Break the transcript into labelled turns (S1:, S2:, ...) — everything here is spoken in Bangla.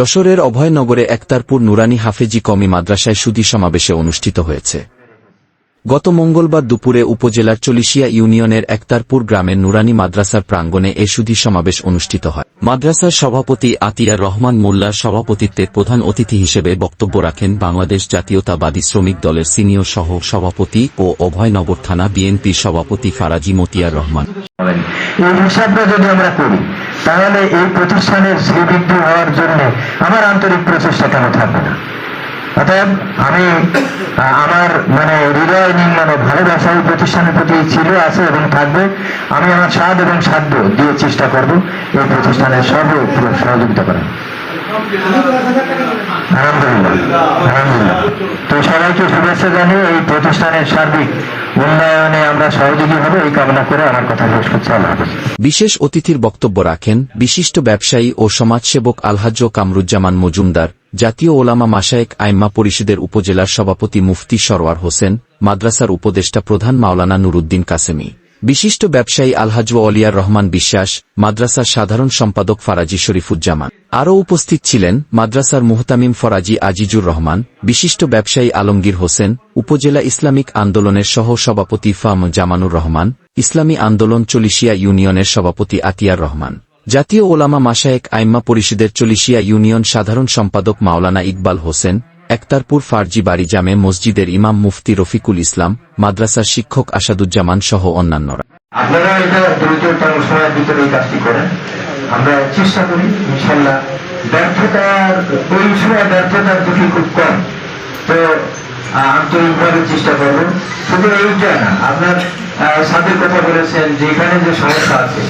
S1: যশোরের অভয়নগরে একতারপুর নুরানি হাফেজি কমি মাদ্রাসায় সুদী সমাবেশে অনুষ্ঠিত হয়েছে। গত মঙ্গলবার দুপুরে উপজেলার চলিশিয়া ইউনিয়নের একতারপুর গ্রামের নুরানি মাদ্রাসার প্রাঙ্গণে এ সুদী সমাবেশ অনুষ্ঠিত হয়। মাদ্রাসার সভাপতি আতিয়ার রহমান মোল্লার সভাপতিত্বে প্রধান অতিথি হিসেবে বক্তব্য রাখেন বাংলাদেশ জাতীয়তাবাদী শ্রমিক দলের সিনিয়র সহ সভাপতি ও অভয়নগর থানা বিএনপির সভাপতি ফারাজি মতিয়ার রহমান।
S2: তাহলে এই প্রতিষ্ঠানের শ্রীবৃদ্ধি হওয়ার জন্য আমার আন্তরিক প্রচেষ্টা কেন থাকবে না? অতএব আমি আমার মানে হৃদয় নির্মাণে ভালোবাসা এই প্রতিষ্ঠানের প্রতি ছিল, আছে এবং থাকবে, আমি আমার স্বাদ এবং সাধ্য দিয়ে চেষ্টা করব এই প্রতিষ্ঠানের সর্ব সহযোগিতা করার। তো সবাইকে শুভেচ্ছা জানিয়ে এই প্রতিষ্ঠানের সার্বিক উন্নয়নে আমরা সহযোগী হব, এই কামনা করে আমার কথা শেষ করছি।
S1: বিশেষ অতিথির বক্তব্য রাখেন বিশিষ্ট ব্যবসায়ী ও সমাজসেবক আলহাজ্জ কামরুজ্জামান মজুমদার। জাতীয় ওলামা মাসায়েক আইম্মা পরিষদের উপজেলার সভাপতি মুফতি সরওয়ার হোসেন, মাদ্রাসার উপদেষ্টা প্রধান মাওলানা নুরুদ্দিন কাসেমি, বিশিষ্ট ব্যবসায়ী আলহাজ অলিয়ার রহমান বিশ্বাস, মাদ্রাসার সাধারণ সম্পাদক ফারাজি শরীফুজ্জামান। আরও উপস্থিত ছিলেন মাদ্রাসার মুহতামিম ফরাজি আজিজুর রহমান, বিশিষ্ট ব্যবসায়ী আলমগীর হোসেন, উপজেলা ইসলামিক আন্দোলনের সহ সভাপতি ফাম জামানুর রহমান, ইসলামী আন্দোলন চলিশিয়া ইউনিয়নের সভাপতি আতিয়ার রহমান। জাতীয় ওলামা মাসায়েক আইম্মা পরিষদের চলিশিয়া ইউনিয়ন সাধারণ সম্পাদক মাওলানা ইকবাল হোসেন, একতারপুর ফার্জি বাড়ি জামে মসজিদের ইমাম মুফতি রফিকুল ইসলাম, মাদ্রাসার শিক্ষক আসাদুজ্জামান সহ অন্যান্যরা।
S2: আপনারা এটা ভিতরে কাজটি করেন। আমরা চেষ্টা করি ইনশাল্লাহ ব্যর্থতার ওই সময় ব্যর্থতার ঝুঁকি খুব কম। তো আন্তরিকভাবে চেষ্টা শুধু এইটা না আপনার সাথে কথা বলেছেন যে সমস্যা আছে